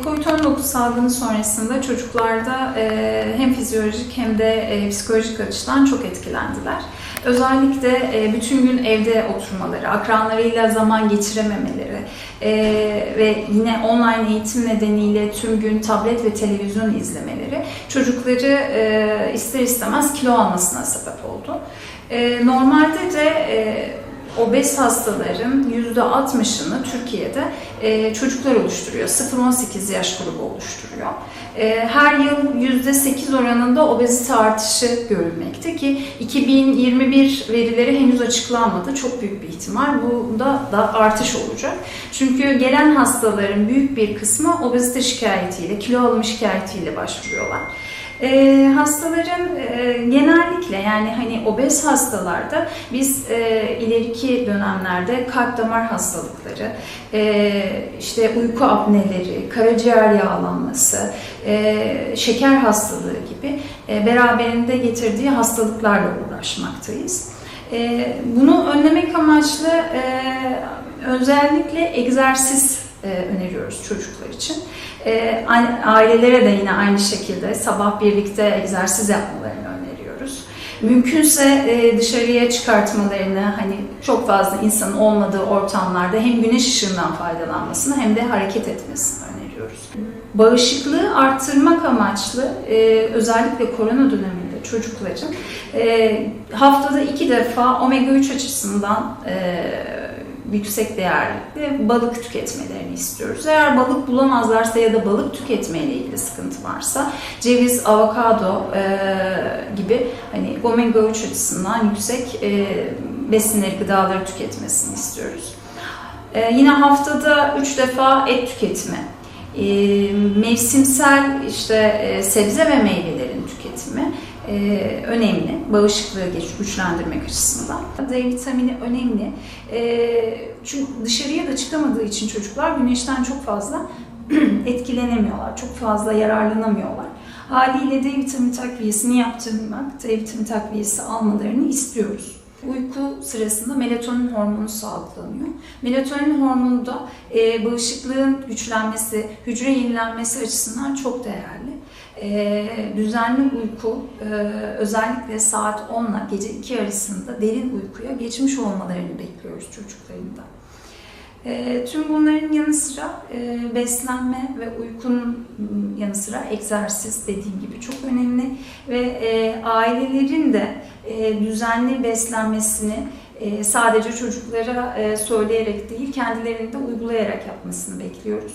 Covid-19 salgını sonrasında çocuklarda e, hem fizyolojik hem de e, psikolojik açıdan çok etkilendiler. Özellikle e, bütün gün evde oturmaları, akranlarıyla zaman geçirememeleri ve yine online eğitim nedeniyle tüm gün tablet ve televizyon izlemeleri çocukları ister istemez kilo almasına sebep oldu. Normalde de obez hastaların %60'ını Türkiye'de e, çocuklar oluşturuyor. 0-18 yaş grubu oluşturuyor. E, her yıl %8 oranında obezite artışı görülmekte ki 2021 verileri henüz açıklanmadı. Çok büyük bir ihtimal bunda da artış olacak. Çünkü gelen hastaların büyük bir kısmı obezite şikayetiyle, kilo alımı şikayetiyle başvuruyorlar. E, hastaların e, genellikle yani hani obez hastalarda biz e, ileriki dönemlerde kalp damar hastalıkları, e, işte uyku apneleri, karaciğer yağlanması, e, şeker hastalığı gibi e, beraberinde getirdiği hastalıklarla uğraşmaktayız. E, bunu önlemek amaçlı e, özellikle egzersiz e, öneriyoruz çocuklar için. E, ailelere de yine aynı şekilde sabah birlikte egzersiz yapmalarını. Mümkünse e, dışarıya çıkartmalarını hani çok fazla insanın olmadığı ortamlarda hem güneş ışığından faydalanmasını hem de hareket etmesini öneriyoruz. Bağışıklığı arttırmak amaçlı e, özellikle korona döneminde çocukların e, haftada iki defa omega 3 açısından e, yüksek değerli balık tüketmelerini istiyoruz. Eğer balık bulamazlarsa ya da balık tüketmeyle ilgili sıkıntı varsa ceviz, avokado e, gibi hani omega 3 açısından yüksek e, besinleri, gıdaları tüketmesini istiyoruz. E, yine haftada 3 defa et tüketimi, e, mevsimsel işte e, sebze ve meyvelerin tüketimi e, önemli. Bağışıklığı güçlendirmek açısından. D vitamini önemli. E, çünkü dışarıya da çıkamadığı için çocuklar güneşten çok fazla etkilenemiyorlar. Çok fazla yararlanamıyorlar. Haliyle D vitamini takviyesini yaptırmak, D vitamini takviyesi almalarını istiyoruz. Uyku sırasında melatonin hormonu salgılanıyor. Melatonin hormonu da e, bağışıklığın güçlenmesi, hücre yenilenmesi açısından çok değerli. E, düzenli uyku, e, özellikle saat 10 ile gece 2 arasında derin uykuya geçmiş olmalarını bekliyoruz çocukların da. E, tüm bunların yanı sıra e, beslenme ve uykunun yanı sıra egzersiz dediğim gibi çok önemli ve e, ailelerin de e, düzenli beslenmesini e, sadece çocuklara e, söyleyerek değil kendilerinde uygulayarak yapmasını bekliyoruz.